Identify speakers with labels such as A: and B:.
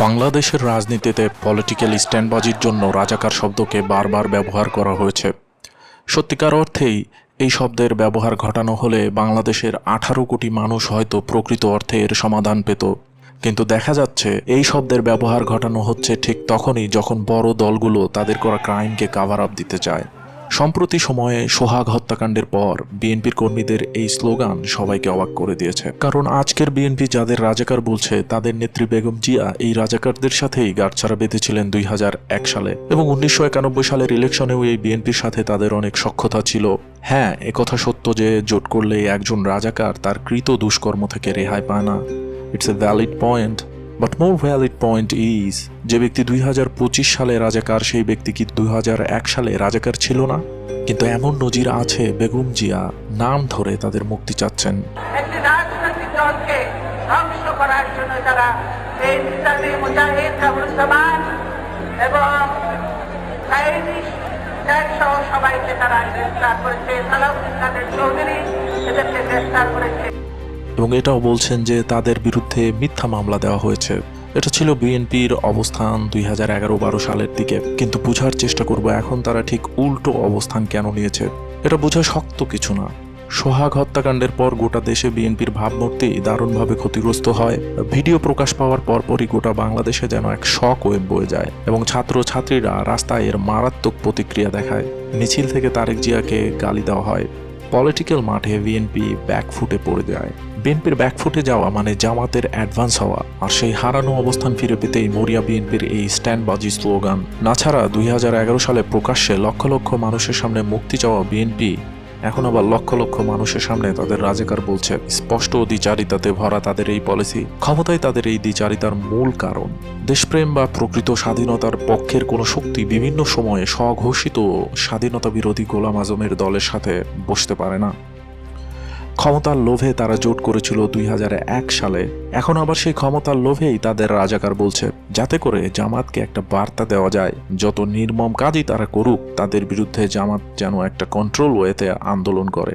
A: বাংলাদেশের রাজনীতিতে পলিটিক্যাল স্ট্যান্ডবাজির জন্য রাজাকার শব্দকে বারবার ব্যবহার করা হয়েছে। সত্যিকার অর্থেই এই শব্দের ব্যবহার ঘটানো হলে বাংলাদেশের আঠারো কোটি মানুষ হয়তো প্রকৃত অর্থে এর সমাধান পেত। কিন্তু দেখা যাচ্ছে, এই শব্দের ব্যবহার ঘটানো হচ্ছে ঠিক তখনই যখন বড় দলগুলো তাদের করা ক্রাইমকে কাভার আপ দিতে চায়। সম্প্রতি সময়ে সোহাগ হত্যাকাণ্ডের পর বিএনপির কর্মীদের এই স্লোগান সবাইকে অবাক করে দিয়েছে। কারণ আজকের বিএনপি যাদের রাজাকার বলছে, তাদের নেত্রী বেগম জিয়া এই রাজাকারদের সাথেই গাঁটছাড়া বেঁধেছিলেন দুই সালে এবং উনিশশো একানব্বই সালের ইলেকশনেও এই বিএনপির সাথে তাদের অনেক সক্ষতা ছিল। হ্যাঁ একথা সত্য যে জোট করলে একজন রাজাকার তার কৃত দুষ্কর্ম থেকে রেহাই পায় না। It's a valid point but more valid point is যে ব্যক্তি দুই সালে রাজাকার, সেই ব্যক্তি কি দুই সালে রাজাকার ছিল না? কিন্তু এমন নজির আছে, বেগম জিয়া নাম ধরে তাদের মুক্তি চাচ্ছেন।
B: এবং সবাইকে তারা গ্রেফতার করেছে।
A: এবং এটাও বলছেন যে তাদের বিরুদ্ধে মিথ্যা মামলা দেওয়া হয়েছে। এটা ছিল বিএনপির অবস্থান দুই হাজার এগারো বারো সালের দিকে। কিন্তু বোঝার চেষ্টা করব এখন তারা ঠিক উল্টো অবস্থান কেন নিয়েছে। এটা বোঝা শক্ত কিছু না। সোহাগ হত্যাকাণ্ডের পর গোটা দেশে বিএনপির ভাবমূর্তি দারুণভাবে ক্ষতিগ্রস্ত হয়। ভিডিও প্রকাশ পাওয়ার পরপরই গোটা বাংলাদেশে যেন এক শক ওয়েব বয়ে যায় এবং ছাত্র ছাত্রীরা রাস্তায় এর মারাত্মক প্রতিক্রিয়া দেখায়। মিছিল থেকে তারেক জিয়াকে গালি দেওয়া হয়। পলিটিক্যাল মাঠে বিএনপি ব্যাকফুটে পড়ে যায়। বিএনপির ব্যাকফুটে যাওয়া মানে জামাতের অ্যাডভান্স হওয়া, আর সেই হারানো অবস্থান ফিরে পেতেই মরিয়া বিএনপির এই স্ট্যান্ডবাজি স্লোগান। না ছাড়া দুই সালে প্রকাশ্যে লক্ষ লক্ষ মানুষের সামনে মুক্তি চাওয়া বিএনপি এখন আবার লক্ষ লক্ষ মানুষের সামনে তাদের রাজাকার বলছে, স্পষ্ট দ্বিচারিতাতে ভরা তাদের এই পলিসি ক্ষমতায় তাদের এই দ্বিচারিতার মূল কারণ। দেশপ্রেম বা প্রকৃত স্বাধীনতার পক্ষের কোনো শক্তি বিভিন্ন সময়ে স্বঘোষিত স্বাধীনতা বিরোধী গোলাম আজমের দলের সাথে বসতে পারে না। ক্ষমতার লোভে তারা জোট করেছিল দুই হাজার এক সালে। এখন আবার সেই ক্ষমতার লোভেই তাদের রাজাকার বলছে, যাতে করে জামাতকে একটা বার্তা দেওয়া যায়। যত নির্মম কাজই তারা করুক, তাদের বিরুদ্ধে জামাত যেন একটা কন্ট্রোল ওয়েতে আন্দোলন করে।